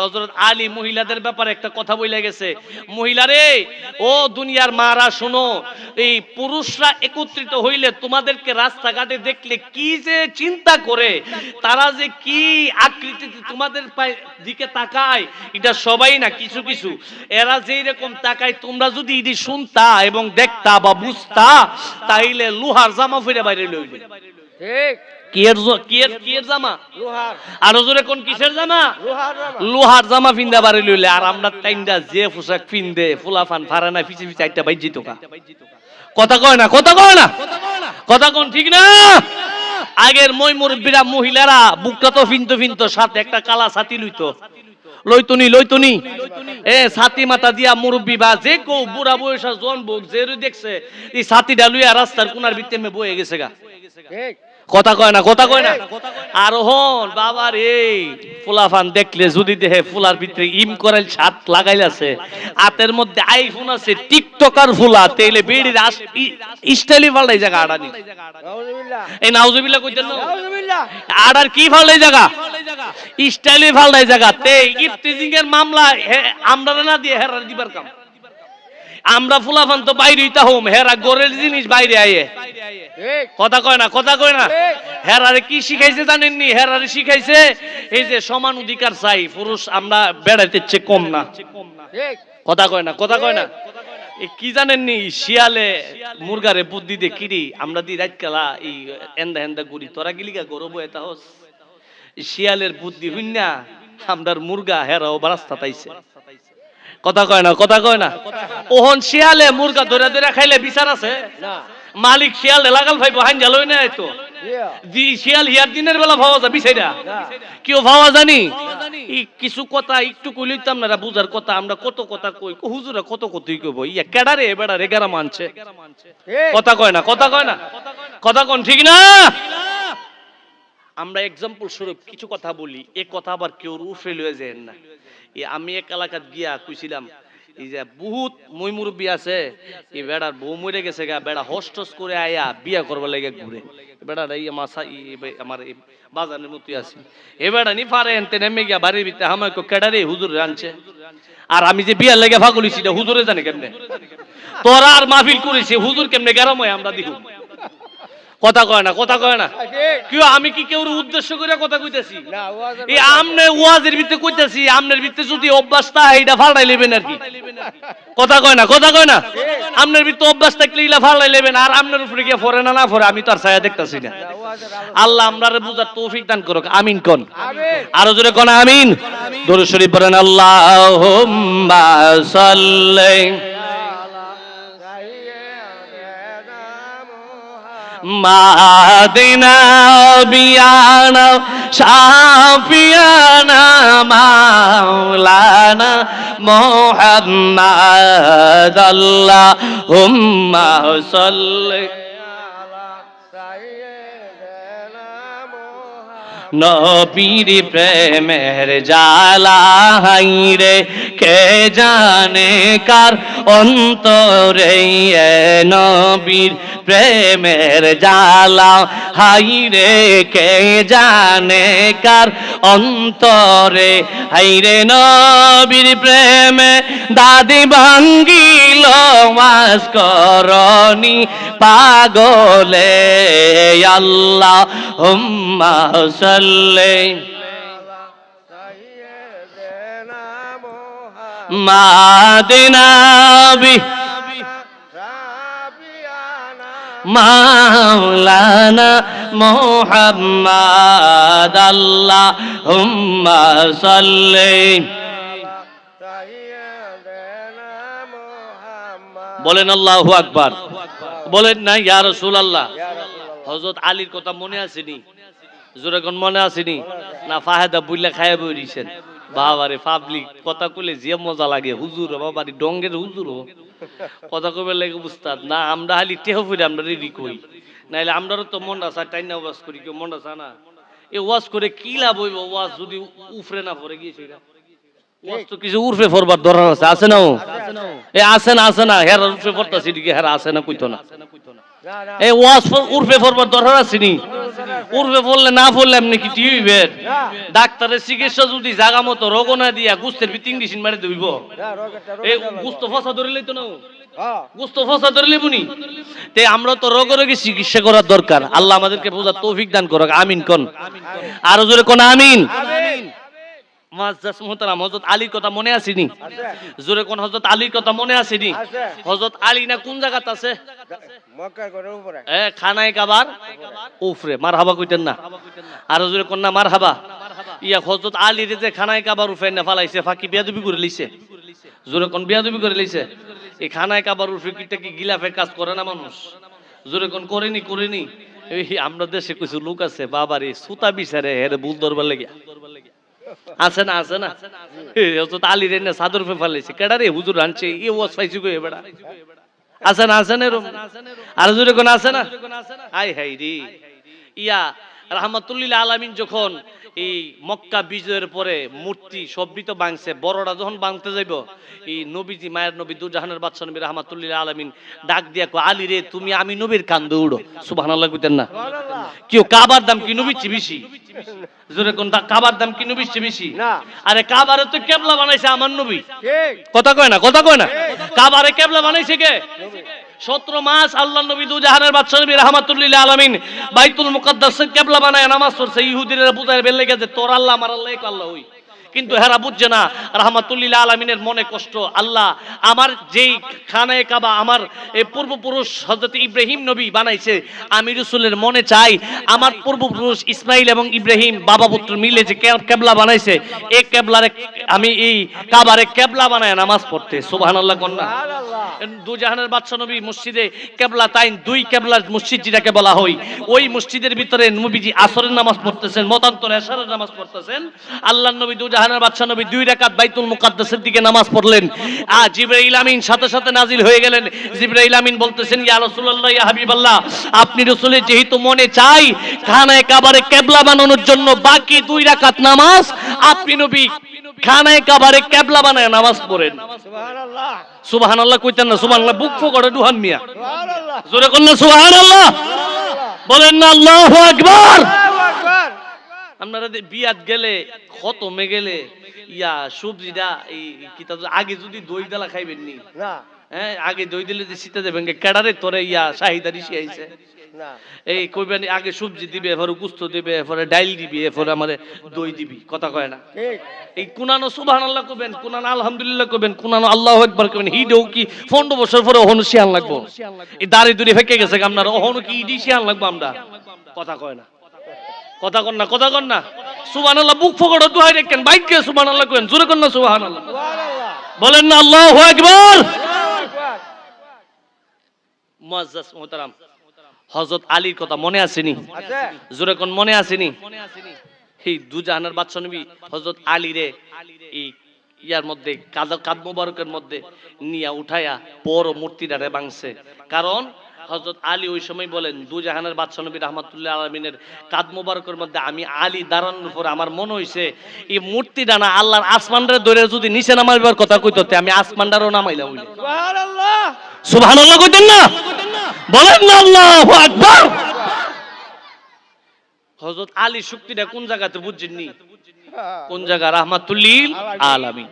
হজরত আলী মহিলাদের ব্যাপারে একটা কথা বলে গেছে। মহিলারে, ও দুনিয়ার মারা শোনো, এই পুরুষরা একত্রিত হইলে তোমাদেরকে রাস্তাঘাটে দেখলে কি যে চিন্তা করে, তারা যে কি আকৃতিতে তোমাদের দিকে তাকায়, এটা সবাই না, কিছু কিছু। এরা যেই রকম তাকায়, তোমরা যদি এটি শুনতা এবং দেখতা বা বুঝতা, তাইলে লোহার জামা ফিরে বাইরে লইবে। ঠিক। কিয়ের জ- কিয়ের কিয়ের জামা? আরও জোরে কোন কিসের জামা? লোহার জামা। ফিন্দা বাড়ি লইলে আর আমরা তাইন্দা যে পোশাক ফিন্দে ফুলাফান ফারা না পিছে পিছে একটা বাইজি তোকা কথা কয় না কথা কয় না। কথা কোন ঠিক না? আগের মই মুরব্বীরা মহিলারা বুকটা তো ফিনতো ফিনতো সাথে একটা কালা ছাতি লইতো। লইতুনি লইতুনি। এ ছাতি মাথা দিয়া মুরব্বী বা যে কো বুড়া বয়সা জন বুক যে দেখছে এই ছাতিটা লইয়া রাস্তার কোনার ভিতরে মে বয়ে গেছে গা। কথা কয় না কথা কয় না। আর হন বাবার এই ফুলাফান দেখলে যদি দেহে ফুলার ভিতরে ইম করাল ছাদ লাগাইলাছে হাতের মধ্যে আইফোন আছে টিকটকার ফুলা তেলে বেড়ির স্টাইলি ফালাই জায়গা আড়ানি। এই নাউজুবিল্লাহ কইতেন আড়ার কি ফালাই জায়গা? স্টাইলি ফালাই জায়গা। তে ইফতিজিং এর মামলা আমরা না দিয়ে হেরার দিবার কাম। আমরা ফুলাফান তো বাইরেই তা হোম হেরা গোরের জিনিস বাইরে আয়ে। কথা কয় না কথা কয় না। হেরারে কি শিখাইছে জানেননি? হেরারে শিখাইছে এই যে সমান অধিকার চাই পুরুষ আমরা বেড়াইতে চেয়ে কম না। কথা কয় না কথা কয় না। কি জানেননি? শিয়ালে মুরগারে বুদ্ধি দিয়ে কিরি আমরা দি রাত কালা এই এন্দা এন্দা গুড়ি। তোরা গিলিগা গরব এটা হস শিয়ালের বুদ্ধি হইনা আমরার মুরগা হেরাও রাস্তা তাইছে। কথা কয় না কথা কয় না। ওহন শিয়ালে মুরগা ধরে ধরে খাইলে বিচার আছে? না। মালিক শিয়াল লাগাল ভাইবো হাঞ্জা লই না তো। দি শিয়াল হিয়ার দিনের বেলা ভাবা যা বিছাইরা না। কেউ ভাবা জানি? কিছু কথা একটু কইলিতাম না বুঝার কথা আমরা কত কথা কই হুজুরা কত কতই কইব? ইয়া কেডারে বেড়া রেগারা মানছে। কথা কয় না কথা কয় না কথা কোন ঠিক না। আমরা এক্সাম্পল স্বরূপ কিছু কথা বলি, এ কথা আবার কেউ উফে লয়ে যায় না। এই আমি এক এলাকাত গিয়া কইছিলাম, এই যে বহুত মই মুরব্বী আছে এই বেড়ার বউ মরে গেছে গা, বেড়া হস্টস করে আয়া বিয়া করবার লাগে ঘুরে। বেড়া এই আমার সা- এই- এই- আমার এই বাজারের মতোই আছে। এ বেড়া নি পারে এনতে নেমে গিয়া বাড়ির ভিতরে আমাকে কেডারে হুজুর আনছে আর আমি যে বিয়ার লেগে ফাগুলিছি হুজুরে জানে কেমনে? তোরা আর মাহফিল করেছে, হুজুর কেমনে গেরাম হয় আমরা দেখুন কথা কয় না কথা কয় না। কেউ আমি কি কেউ উদ্দেশ্য করে কথা কইতেছি? এই আমনে ওয়াজের ভিতরে কইতেছি আমনের ভিতরে যদি অভ্যাস তা এইটা ফালাই লেবেন আর কি। কথা কয় না কথা কয় না। আমনের ভিতরে অভ্যাস থাকলে ইলা ফালাই লেবেন আর আমনের উপরে গিয়ে ফরে না না ফরে আমি তো আর ছায়া দেখতাছি না। আল্লাহ আমরারে বুঝার তৌফিক দান করুক আমিন কোন। আমিন। আরও জোরে কোন আমিন। দরুদ শরীফ পড়েন আল্লাহুম্মা সাল্লি। মাদিনা বিয়ানা শাফিয়ানা মাওলানা মুহাম্মদ আল্লাহুম্মা সাল্লি নবীর প্রেমের জালা হাইরে কে জানে কার অন্তরে নবীর প্রেমের জালা হাইরে কে জানে কার অন্তরে? হাইরে নবীর প্রেমে দাদি ভাঙ্গিল, মাস করনি পাগলে আল্লাহ হুম্মা সাল্লি মাদিনাবি মাওলানা মোহাম্মদ আল্লাহ হুম্মা সাল্লি। বলেন আল্লাহু আকবার। বলেন না, ইয়া রাসূলুল্লাহ। হযরত আলীর কথা মনে আসেনি জোরে মনে আসেনি? না ফাহেদা বুইলা খায়া বইরিছেন বাবারে পাবলিক কথা কইলে যে মজা লাগে। হুজুর বাবারি ডঙ্গের হুজুর কথা কইবে লাগে উস্তাদ না আমরা হালি টেহ ফিরে আমরা রেডি কই। নাইলে আমরারও তো মন আছে টাইম না ওয়াজ করি কেউ মন আছে না? এ ওয়াজ করে কি লাভ হইব? ওয়াজ যদি উফরে না পড়ে গিয়েছে এটা ওয়াজ তো কিছু উর্ফে ফরবার দরকার আছে আছে না ও? এ আছে না আছে না হেরার উর্ফে পড়তাছি দিকে হেরা আছে না কইতো না। এই ওয়াজ ফ- উর্ফে পড়বার দরকার নি? উর্ফে পড়লে না পড়লে এমনি কি টিভি বের? ডাক্তারের চিকিৎসা যদি জাগা মতো রোগ না দিয়া গুস্তের মারি রকেটটা এই গুস্ত ফসা লইতো না হ্যাঁ। গুস্ত ফসা তে আমরা তো রোগ রোগী চিকিৎসা করার দরকার। আল্লাহ আমাদেরকে বোঝার তৌফিক দান করুক। আমিন কোন। আরও জোরে কোন আমিন। মাজাস মোহতারাম। হযরত আলীর কথা মনে আসেনি? আছে। জোরে কোন হযরত আলীর কথা মনে আসেনি? আলী না কোন জায়গাতে আছে? খানায় কাবার? উফরে কইতেন না। আরও জোরে কোন না ইয়া আলীর যে খানায় কাবার উফরে না ফালাইছে ফাঁকি বিয়াদবি করে লইছে জোরে কোন বিয়াদবি করে লইছে এই খানায় কাবার উফরে কিটা কি গিলাফের কাজ করে না মানুষ? জোরে কোন করেনি করেনি? আমরা দেশে কিছু লোক আছে বাবারে সুতা বিচারে হেরে ভুল ধরবার লেগে আছে না আছে না? আলী রে সাদর ফে ফালাইছে। কেডা রে, হুজুর আনছে? এ ওয়াজ পাইছি গো এবেড়া আছে না আছে না আর জোরে কোন আছে না? আই হাই রে। ইয়া রাহমাতুল্লিল আলামিন যখন এই মক্কা বিজয়ের পরে মূর্তি সব্বিত বাংছে বড়রা যখন বাংতে যাইব এই নবীজি মায়ের নবী দুজাহানের বাদশা নবী রাহমাতুল্লিল আলামিন ডাক দিয়া কো আলী রে তুমি আমি নবীর কান দৌড়ো সুবহানাল্লাহ কইতেন না। কিও কাবার দাম কি নবীর চেয়ে বেশি? জোরে কোন কাবার দাম কি নবীর চেয়ে বেশি? আরে কাবারে তো কেবলা বানাইছে আমার নবী। কথা কয় না কথা কয় না। কাবারে কেবলা বানাইছে কে? সতেরো মাস আল্লাহ নবী দুজাহানের বাচ্চা নবী রহমাতুল্লিল আলমিন বাইতুল মুকাদ্দাস কেবলা বানায় নামাজ পড়ছে। ইহুদিনের বুঝায় বেলে গেছে তোর আল্লাহ, আমার আল্লাহ এক আল্লাহ হই কিন্তু হেরা বুঝছে না, রহমাতুল্লিল আলমিনের মনে কষ্ট। আল্লাহ আমার যেই খানায় কাবা আমার এই পূর্বপুরুষ হজরত ইব্রাহিম নবী বানাইছে, আমি রসুলের মনে চাই, আমার পূর্বপুরুষ ইসমাইল এবং ইব্রাহিম বাবা পুত্র মিলে যে কেবলা বানাইছে এই কেবলারে আমি এই কাবারে কেবলা বানায় নামাজ পড়তে, সুবহানাল্লাহ কন্যা দুজাহানের বাদশা নবী মসজিদে কেবলা তাইন, দুই কেবলার মসজিদ যেটাকে বলা হয়, ওই মসজিদের ভিতরে নবীজি আসরের নামাজ পড়তেছেন, মতান্তর এশারের নামাজ পড়তেছেন। আল্লাহ নবী দুজাহানের বাদশা নবী দুই রাকাত বাইতুল মুকাদ্দাসের দিকে নামাজ পড়লেন। আ জিবরাইল আমিন সাথে সাথে নাজিল হয়ে গেলেন। জিবরাইল আমিন বলতেছেন ইয়া রাসূলুল্লাহ ইয়া হাবিবাল্লাহ আপনি রাসূলের যেহেতু মনে চাই খানায় কাবারে কেবলা বানানোর জন্য বাকি দুই রাকাত নামাজ আপনি নবী খানায় কাবারে কেবলা বানায় নামাজ পড়েন। সুবহানাল্লাহ। সুবাহান আল্লাহ কইতেন না সুবাহান আল্লাহ বুক ফোকরে ডুহান মিয়া। সুবহানাল্লাহ। জোরে কোন না বলেন না আল্লাহু আকবার আল্লাহু আকবার! আপনারা বিয়াত গেলে খতমে গেলে ইয়া সবজিটা এই কি আগে যদি দই দালা খাইবেন নি? না। হ্যাঁ আগে দই দিলে যে শীতে দেবেন কেডারে তোরে ইয়া শাহিদারি শিয়াইছে না। এই কইবেন আগে সবজি দিবে এরপরে গুস্ত দিবে এরপরে ডাইল দিবি এরপরে আমারে দই দিবি কথা কয় না? ঠিক। এই কুনানো সুবহানাল্লাহ কবেন কুনানো আলহামদুলিল্লাহ কবেন কুনানো আল্লাহু আকবার কবেন হিডেও কি 15 বছর পরে ওহন শিয়ান লাগবো? এই দাড়ি দুড়ি ফেকে গেছে আপনার ওহন কি ইডি শিয়ান লাগবো আমরা? কথা কয় না। কথা কন না কথা কন না। সুবহানাল্লাহ বুক ফকড় দুহাই রেখেন বাইকে সুবহানাল্লাহ কবেন জোরে কন না সুবহানাল্লাহ। সুবহানাল্লাহ। বলেন না আল্লাহু আল্লাহু মুআজ্জাজ মুহতারাম হযরত আলীর কথা মনে আসেনি? আছে। জোরে কোন মনে আসেনি? এই দুজাহানের বাদশা নবী হযরত আলী রে এই ইয়ার মধ্যে কাদ কাদ মুবারকের মধ্যে নিয়া উঠায়া বড় মূর্তিটারে ভাঙছে কারণ হযরত আলী ওই সময় বলেন দুজাহানের বাদশা নবী রহমাতুল্লাহ আলমিনের কাদ মুবারকের মধ্যে আমি আলী দাঁড়ানোর পর আমার মনে হইছে এই মূর্তিটা না আল্লাহর আসমানরে ধরে যদি নিচে নামাইবার কথা কইতো আমি আসমানটারও নামাইলাম সুবহানাল্লাহ। সুবহানাল্লাহ কইতেন না? বলেন না আল্লাহু আকবার। হযরত আলী শক্তিটা কোন জায়গাতে বুঝছেন নি কোন জায়গা? রাহমাতুল্লিল আলামিন।